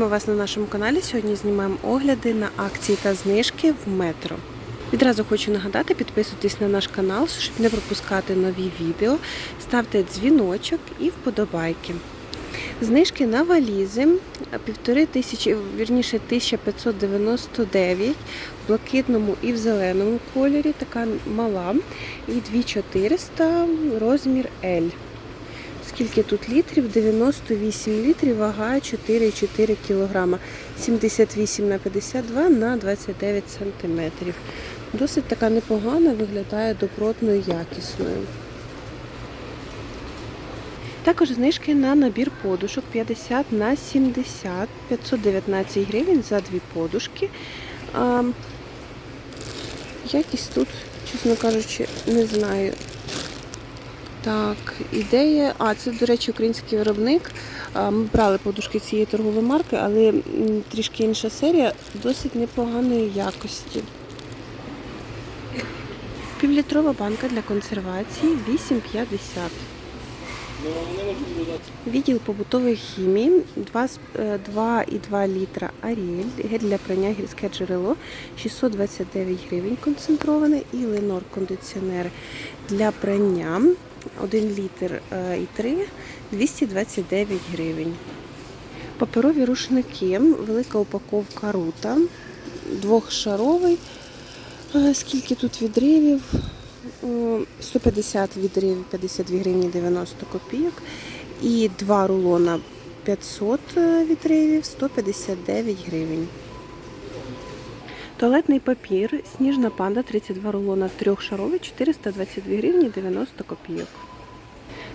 Ми вас на нашому каналі. Сьогодні знімаємо огляди на акції та знижки в метро. Відразу хочу нагадати, підписуйтесь на наш канал, щоб не пропускати нові відео. Ставте дзвіночок і вподобайки. Знижки на валізи півтори тисячі, вірніше 1599 в блакитному і в зеленому кольорі, така мала. І 2400 розмір L. Скільки тут літрів? 98 літрів, вага 4,4 кг. 78 на 52 на 29 сантиметрів. Досить така непогана, виглядає добротною, якісною. Також знижки на набір подушок 50 на 70, 519 гривень за дві подушки. Якість тут, чесно кажучи, не знаю. Так, ідея. А, це, до речі, український виробник. Ми брали подушки цієї торгової марки, але трішки інша серія досить непоганої якості. Півлітрова банка для консервації 8,50. Відділ побутової хімії 2,2 літра Аріель, для прання гірське джерело 629 гривень концентроване і Ленор кондиціонер для прання 1 літр е, і 3 229 гривень. Паперові рушники, велика упаковка рута, двохшаровий. Е, Скільки тут відривів? Е, 150 відривів, 52 гривні 90 копійок. І два рулона 500 відривів, 159 гривень. Туалетний папір, сніжна панда, 32 рулона, трьохшаровий, 422 гривні 90 копійок.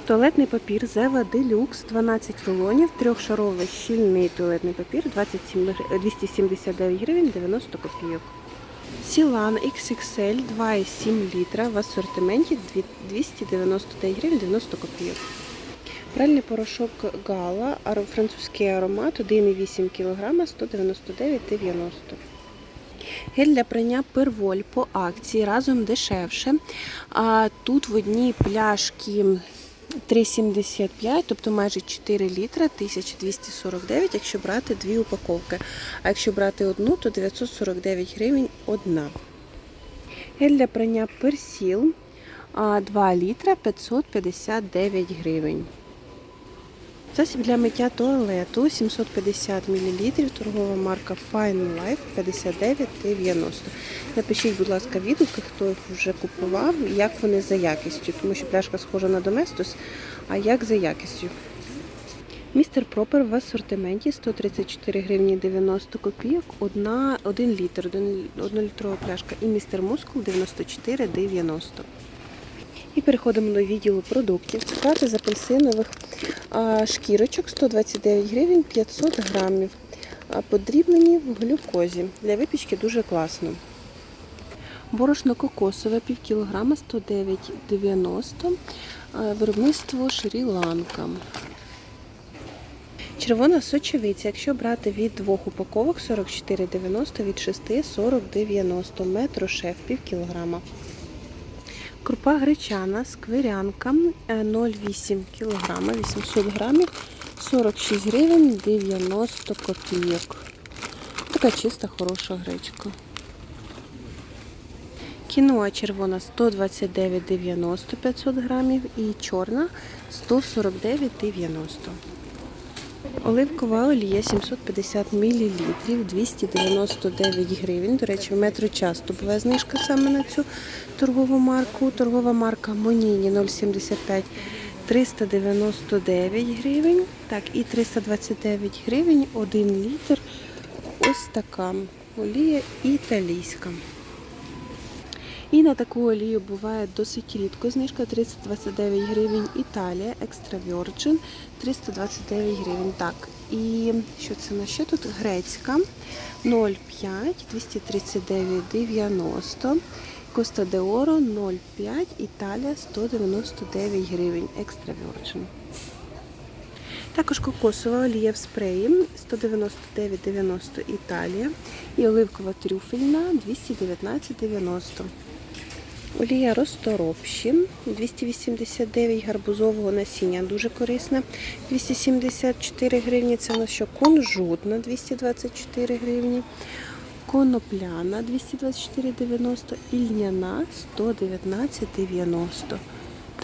Туалетний папір Зева Делюкс, 12 рулонів, трьохшаровий щільний туалетний папір, 27, 279 гривень 90 копійок. Сілан XXL 2,7 літра в асортименті дві- 299 гривень 90 копійок. Пральний порошок Гала, французький аромат 1,8 кг 199,90 Гель для прання перволь по акції разом дешевше. А тут в одній пляшки 3,75, тобто майже 4 літра, 1249, якщо брати дві упаковки. А якщо брати одну, то 949 гривень одна. Гель для прання персіл 2 літра 559 гривень. Засіб для миття туалету 750 мл, торгова марка Fine Life 59,90. Напишіть, будь ласка, відгуки, хто їх вже купував, як вони за якістю, тому що пляшка схожа на Доместос, а як за якістю. Містер Пропер в асортименті 134 гривні 90 копійок, 1, 1 літр, 1 літрова пляшка. І містер Мускул 94,90. І переходимо до відділу продуктів. Цукати з апельсинових шкірочок 129 гривень 500 грамів. Подрібнені в глюкозі. Для випічки дуже класно. Борошно кокосове пів кілограма 109,90. Виробництво Шрі-Ланка. Червона сочевиця, якщо брати від двох упаковок 44,90, від 6 40,90 метро шеф пів кілограма. Крупа гречана, сквирянка е, 0,8 кг, 800 грамів, 46 гривень 90 копійок. Така чиста, хороша гречка. Кіноа червона 129,90 500 грамів і чорна 149,90. Оливкова олія 750 мл, 299 гривень. До речі, в метро часто буває знижка саме на цю торгову марку. Торгова марка Моніні 0,75 399 гривень. Так, і 329 гривень 1 літр. Ось така олія італійська. І на таку олію буває досить рідко. Знижка 329 гривень Італія, Extra Virgin 329 гривень. Так, і що це на що тут? Грецька 0,5 239,90. Коста де Оро 0,5 Італія 199 гривень. Extra Virgin. Також кокосова олія в спреї 199,90 Італія і оливкова трюфельна 219,90. Олія розторопші 289 гарбузового насіння, дуже корисна. 274 гривні. Це на що кунжутна 224 гривні. Конопляна 224,90 і льняна 119,90.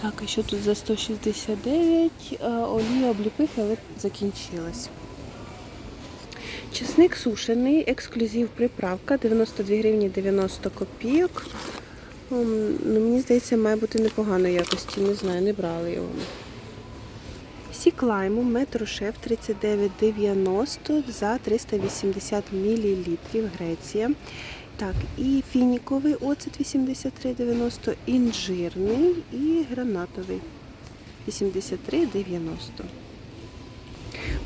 Так, а що тут за 169? Олія обліпих, але закінчилась. Чесник сушений, ексклюзив приправка 92 гривні 90 копійок. Ем, Ну, мені здається, має бути непоганої якості, не знаю, не брали його. Сік лайму, метро шеф 39,90 за 380 мл Греція. Так, і фініковий оцет 83,90, інжирний і гранатовий 83,90.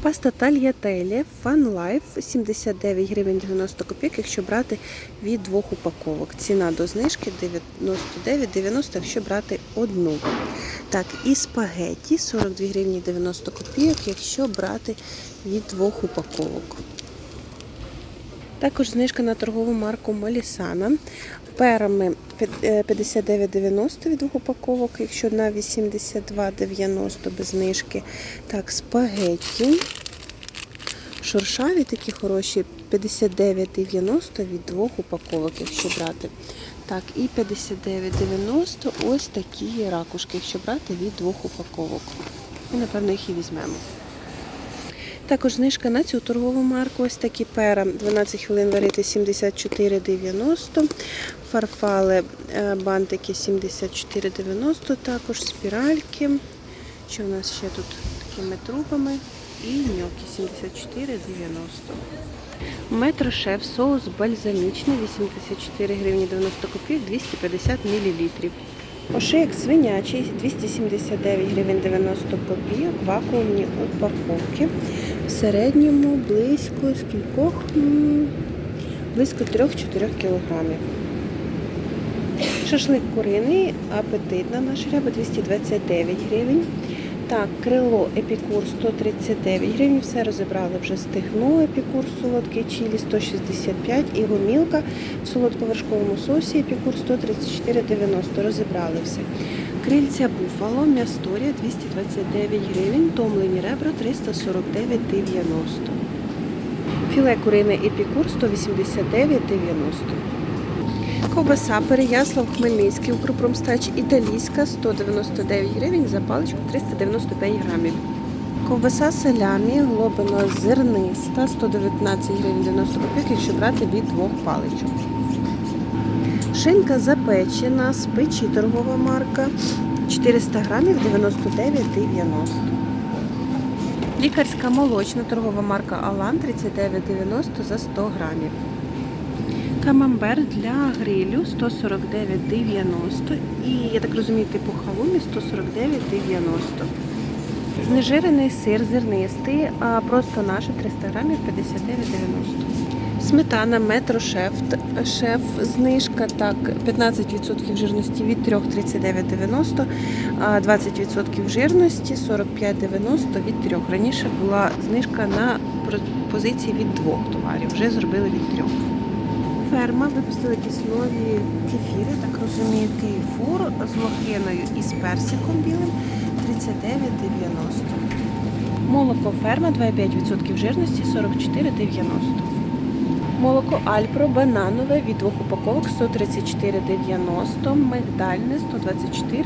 Паста Тальятелі Fun Life 79 гривень 90 копійок, якщо брати від двох упаковок. Ціна до знижки 99,90, якщо брати одну. Так, і спагетті 42 гривні 90 копійок, якщо брати від двох упаковок. Також знижка на торгову марку Малісана. Перами 59,90 від двох упаковок, якщо на 82,90 без знижки. Так, спагетті. Шуршаві такі хороші 59,90 від двох упаковок, якщо брати. Так, і 59,90 ось такі ракушки, якщо брати від двох упаковок. І, напевно, їх і візьмемо. Також знижка на цю торгову марку. Ось такі пера 12 хвилин варити 74,90. Фарфали е, бантики 74,90. Також спіральки. Що в нас ще тут такими трубами? І ньоки 74,90. Метро шеф соус бальзамічний 84 гривні 90 копійок 250 мл. Ошик свинячий 279 гривень 90 копійок, вакуумні упаковки. В середньому близько скількох? Близько 3-4 кілограмів. Шашлик куриний, апетитна наша ряба 229 гривень. Так, крило епікур 139 гривень. Все розібрали вже стегно, епікур солодкий чилі 165 і гомілка в солодковершковому сосі епікур 134,90. Розібрали все. Крильця буфало, м'ясторія 229 гривень, томлені ребра 349,90. Філе курине епікур 189,90. Ковбаса Переяслав Хмельницький, Укрпромстач італійська 199 гривень за паличку 395 грамів. Ковбаса салямі глобино зерниста 119 гривень 90 копійок, якщо брати від двох паличок. Шинка запечена з печі торгова марка 400 грамів 99,90. Лікарська молочна торгова марка Алан 39,90 за 100 грамів. Камамбер для грилю 149,90 і, я так розумію, типу халумі 149,90. Знежирений сир зернистий, а просто наш 300 грамів 59,90. Сметана метро шеф, шеф знижка так 15% жирності від 3,39,90, а 20% жирності 45,90 від 3. Раніше була знижка на позиції від двох товарів, вже зробили від трьох. Ферма випустила якісь нові кефіри, так розумію, кейфур з лохиною і з персиком білим 39,90. Молоко ферма 2,5% жирності 44,90. Молоко Альпро бананове від двох упаковок 134,90, мигдальне 124,90.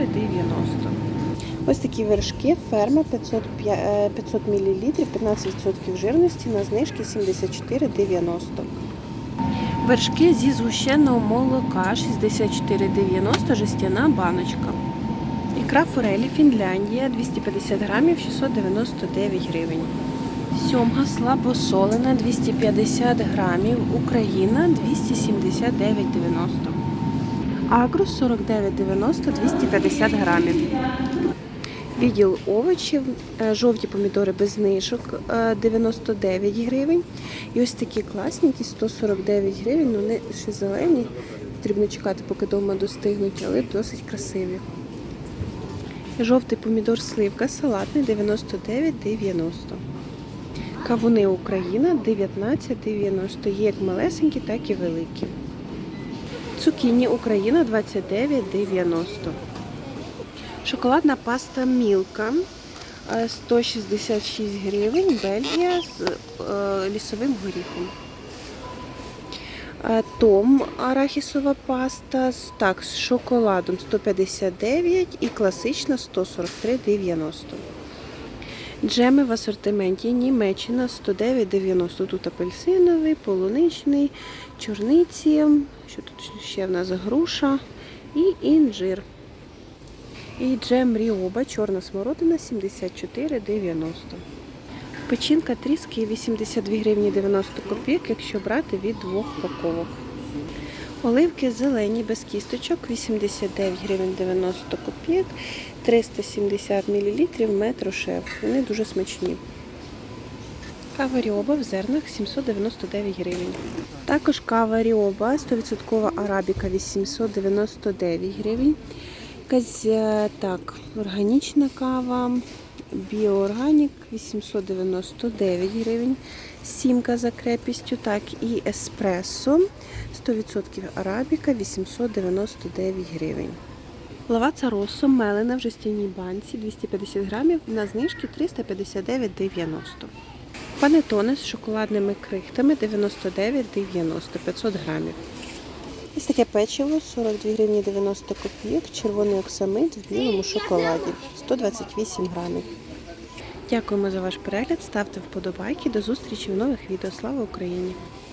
Ось такі вершки ферма 500, 500 мл, 15% жирності на знижки 74,90. Вершки зі згущеного молока 64,90 жестяна баночка. Ікра форелі Фінляндія 250 грамів 699 гривень. Сьомга слабосолена 250 грамів. Україна 279,90. Агрус 49,90 250 грамів. Відділ овочів, е, жовті помідори без знижок е, 99 гривень. І ось такі класненькі 149 гривень. Вони ще зелені. Потрібно чекати, поки вдома достигнуть, але досить красиві. Жовтий помідор сливка салатний 99,90. Кавуни Україна 19,90. Є як малесенькі, так і великі. Цукіні Україна 29,90. Шоколадна паста Мілка е, 166 гривень, Бельгія з е, лісовим горіхом. Е, Том арахісова паста так, з шоколадом 159 і класична 143,90. Джеми в асортименті Німеччина 109,90. Тут апельсиновий, полуничний, чорниці. Що тут ще в нас груша і інжир. І джем Ріоба, чорна смородина 74,90. Печінка тріски 82 гривні 90 копійок, якщо брати від двох упаковок. Оливки зелені без кісточок 89 гривень 90 копійок, 370 мл метро шеф. Вони дуже смачні. Кава Ріоба в зернах 799 гривень. Також кава Ріоба 100% арабіка 899 гривень. Якась е, так, органічна кава, біоорганік 899 гривень. Сімка за крепістю, так і еспресо 100% арабіка 899 гривень. Лаваца росо мелена в жестяній банці 250 грамів на знижки 359,90. Панетоне з шоколадними крихтами 99,90 500 грамів. Ось таке печиво 42 гривні 90 копійок, червоний оксамит в білому шоколаді 128 грамів. Дякуємо за ваш перегляд. Ставте вподобайки. До зустрічі в нових відео. Слава Україні!